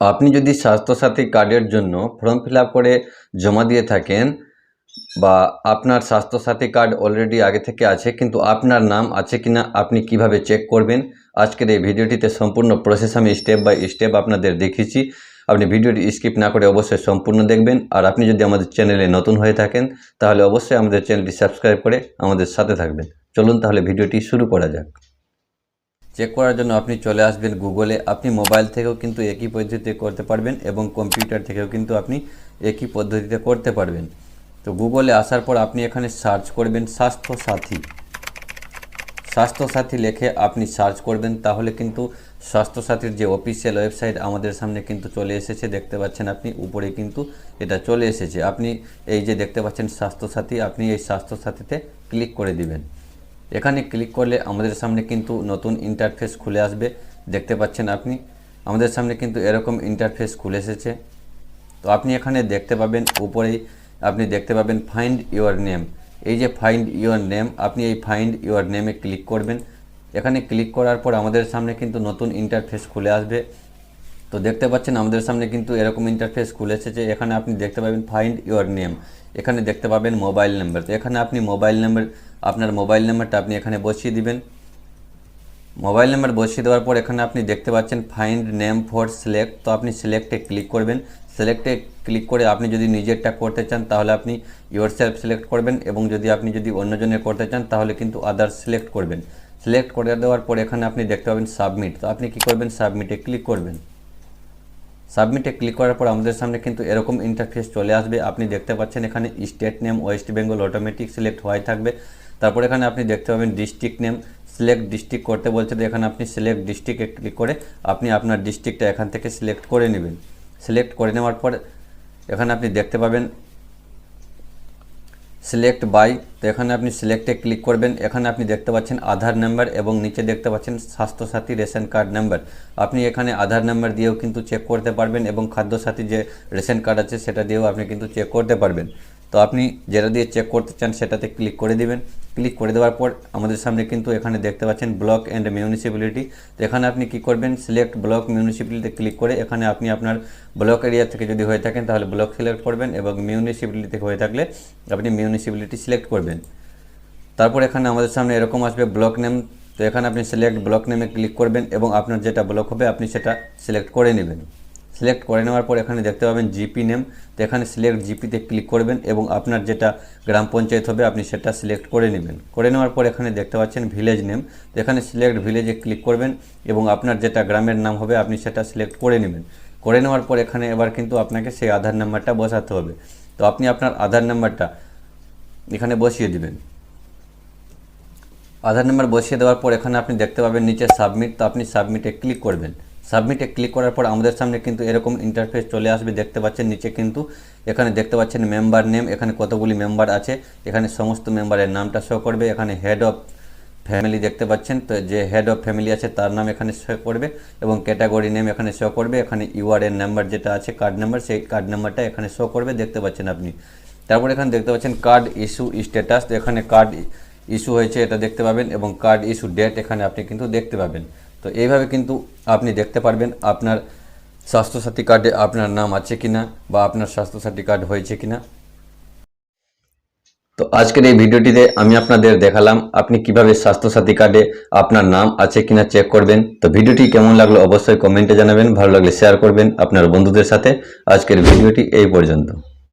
আপনি যদি স্বাস্থ্যসাথী কার্ডের জন্য ফর্ম ফিল করে জমা দিয়ে থাকেন বা আপনার স্বাস্থ্যসাথী কার্ড অলরেডি আগে থেকে আছে, কিন্তু আপনার নাম আছে কিনা আপনি কীভাবে চেক করবেন? আজকের এই ভিডিওটিতে সম্পূর্ণ প্রসেস আমি স্টেপ বাই স্টেপ আপনাদের দেখিয়েছি। আপনি ভিডিওটি স্কিপ না করে অবশ্যই সম্পূর্ণ দেখবেন। আর আপনি যদি আমাদের চ্যানেলে নতুন হয়ে থাকেন, তাহলে অবশ্যই আমাদের চ্যানেলটি সাবস্ক্রাইব করে আমাদের সাথে থাকবেন। চলুন তাহলে ভিডিওটি শুরু করা যাক। চেক করার জন্য আপনি চলে আসবেন গুগলে আপনি মোবাইল থেকেও কিন্তু একই পদ্ধতিতে করতে পারবেন এবং কম্পিউটার থেকেও কিন্তু আপনি একই পদ্ধতিতে করতে পারবেন। তো গুগলে আসার পর আপনি এখানে সার্চ করবেন স্বাস্থ্যসাথী। স্বাস্থ্যসাথী লিখে আপনি সার্চ করবেন, তাহলে কিন্তু স্বাস্থ্যসাথীর যে অফিসিয়াল ওয়েবসাইট আমাদের সামনে কিন্তু চলে এসেছে। দেখতে পাচ্ছেন আপনি, উপরে কিন্তু এটা চলে এসেছে। আপনি এই যে দেখতে পাচ্ছেন স্বাস্থ্যসাথী, আপনি এই স্বাস্থ্যসাথীতে ক্লিক করে দিবেন। এখানে ক্লিক করলে আমাদের সামনে কিন্তু নতুন ইন্টারফেস খুলে আসবে। দেখতে পাচ্ছেন আপনি? আমাদের সামনে কিন্তু এরকম ইন্টারফেস খুলে এসেছে। তো আপনি এখানে দেখতে পাবেন, উপরেই আপনি দেখতে পাবেন ফাইন্ড ইওর নেম এই যে ফাইন্ড ইওর নেম আপনি এই ফাইন্ড ইওর নেমে ক্লিক করবেন। এখানে ক্লিক করার পর আমাদের সামনে কিন্তু নতুন ইন্টারফেস খুলে আসবে। তো দেখতে পাচ্ছেন, আমাদের সামনে কিন্তু এরকম ইন্টারফেস খুলে এসেছে। এখানে আপনি দেখতে পাবেন ফাইন্ড ইওর নেম এখানে দেখতে পাবেন মোবাইল নাম্বার তো এখানে আপনি মোবাইল নাম্বার আপনার মোবাইল নাম্বারটা আপনি এখানে বসিয়ে দিবেন। মোবাইল নাম্বার বসিয়ে দেওয়ার পর এখানে আপনি দেখতে পাচ্ছেন ফাইন্ড নেম ফর সিলেক্ট তো আপনি সিলেক্টে ক্লিক করবেন। সিলেক্টে ক্লিক করে আপনি যদি নিজেরটা করতে চান, তাহলে আপনি ইয়োর সেলফ সিলেক্ট করবেন এবং যদি আপনি যদি অন্যজনের করতে চান, তাহলে কিন্তু আদার সিলেক্ট করবেন। সিলেক্ট করে দেওয়ার পর এখানে আপনি দেখতে পাবেন সাবমিট তো আপনি কি করবেন? সাবমিটে ক্লিক করবেন। সাবমিটে ক্লিক করার পর আমাদের সামনে কিন্তু এরকম ইন্টারফেস চলে আসবে। আপনি দেখতে পাচ্ছেন এখানে state name West Bengal automatic select হওয়াই থাকবে। তারপর এখানে আপনি দেখতে পাবেন ডিস্ট্রিক্ট নেম সিলেক্ট ডিস্ট্রিক্ট করতে বলছে তো এখানে আপনি সিলেক্ট ডিস্ট্রিক্টে ক্লিক করে আপনি আপনার ডিস্ট্রিক্টটা এখান থেকে সিলেক্ট করে নেবেন। সিলেক্ট করে নেওয়ার পর এখানে আপনি দেখতে পাবেন সিলেক্ট বাই তো এখানে আপনি সিলেক্টে ক্লিক করবেন। এখানে আপনি দেখতে পাচ্ছেন আধার নাম্বার এবং নিচে দেখতে পাচ্ছেন স্বাস্থ্যসাথী রেশন কার্ড নাম্বার আপনি এখানে আধার নাম্বার দিয়েও কিন্তু চেক করতে পারবেন এবং খাদ্যসাথী যে রেশন কার্ড আছে সেটা দিয়েও আপনি কিন্তু চেক করতে পারবেন। তো আপনি যেটা দিয়ে চেক করতে চান সেটাতে ক্লিক করে দিবেন। ক্লিক করে দেওয়ার পর আমাদের সামনে কিন্তু এখানে দেখতে পাচ্ছেন ব্লক অ্যান্ড মিউনিসিপ্যালিটি তো এখানে আপনি কি করবেন? সিলেক্ট ব্লক মিউনিসিপ্যালিটিতে ক্লিক করে এখানে আপনি আপনার ব্লক এরিয়া থেকে যদি হয়ে থাকেন তাহলে ব্লক সিলেক্ট করবেন এবং মিউনিসিপ্যালিটি থেকে হয়ে থাকলে আপনি মিউনিসিপ্যালিটি সিলেক্ট করবেন। তারপর এখানে আমাদের সামনে এরকম আসবে ব্লক নেম তো এখানে আপনি সিলেক্ট ব্লক নেমে ক্লিক করবেন এবং আপনার যেটা ব্লক হবে আপনি সেটা সিলেক্ট করে নেবেন। সিলেক্ট করে নেওয়ার পর এখানে দেখতে পাবেন জিপি নেম তো এখানে সিলেক্ট জিপিতে ক্লিক করবেন এবং আপনার যেটা গ্রাম পঞ্চায়েত হবে, আপনি সেটা সিলেক্ট করে নেবেন। করে নেওয়ার পর এখানে দেখতে পাচ্ছেন ভিলেজ নেম তো এখানে সিলেক্ট ভিলেজে ক্লিক করবেন এবং আপনার যেটা গ্রামের নাম হবে, আপনি সেটা সিলেক্ট করে নেবেন। করে নেওয়ার পর এখানে এবার কিন্তু আপনাকে সেই আধার নাম্বারটা বসাতে হবে। তো আপনি আপনার আধার নাম্বারটা এখানে বসিয়ে দিবেন। আধার নাম্বার বসিয়ে দেওয়ার পর এখানে আপনি দেখতে পাবেন নিচে সাবমিট তো আপনি সাবমিটে ক্লিক করবেন। সাবমিটে ক্লিক করার পর আমাদের সামনে কিন্তু এরকম ইন্টারফেস চলে আসবে। দেখতে পাচ্ছেন নিচে কিন্তু এখানে দেখতে পাচ্ছেন মেম্বার নেম এখানে কতগুলি মেম্বার আছে, এখানে সমস্ত মেম্বারের নামটা শো করবে, এখানে হেড অফ ফ্যামিলি দেখতে পাচ্ছেন, তো যে হেড অফ ফ্যামিলি আছে তার নাম এখানে শো করবে এবং ক্যাটাগরি নেম এখানে শো করবে, এখানে ইউআরএন নাম্বার যেটা আছে কার্ড নাম্বার সেই কার্ড নাম্বারটা এখানে শো করবে, দেখতে পাচ্ছেন আপনি। তারপর এখানে দেখতে পাচ্ছেন কার্ড ইস্যু স্ট্যাটাস এখানে কার্ড ইস্যু হয়েছে, এটা দেখতে পাবেন এবং কার্ড ইস্যু ডেট এখানে আপনি কিন্তু দেখতে পাবেন। তো এইভাবে কিন্তু আপনি দেখতে পারবেন আপনার স্বাস্থ্যসাথী কার্ডে আপনার নাম আছে কিনা বা আপনার স্বাস্থ্যসাথী কার্ড হয়েছে কিনা। তো আজকের এই ভিডিওটিতে আমি আপনাদের দেখালাম আপনি কীভাবে স্বাস্থ্যসাথী কার্ডে আপনার নাম আছে কিনা চেক করবেন। তো ভিডিওটি কেমন লাগল অবশ্যই কমেন্টে জানাবেন, ভালো লাগলে শেয়ার করবেন আপনার বন্ধুদের সাথে। আজকের ভিডিওটি এই পর্যন্ত।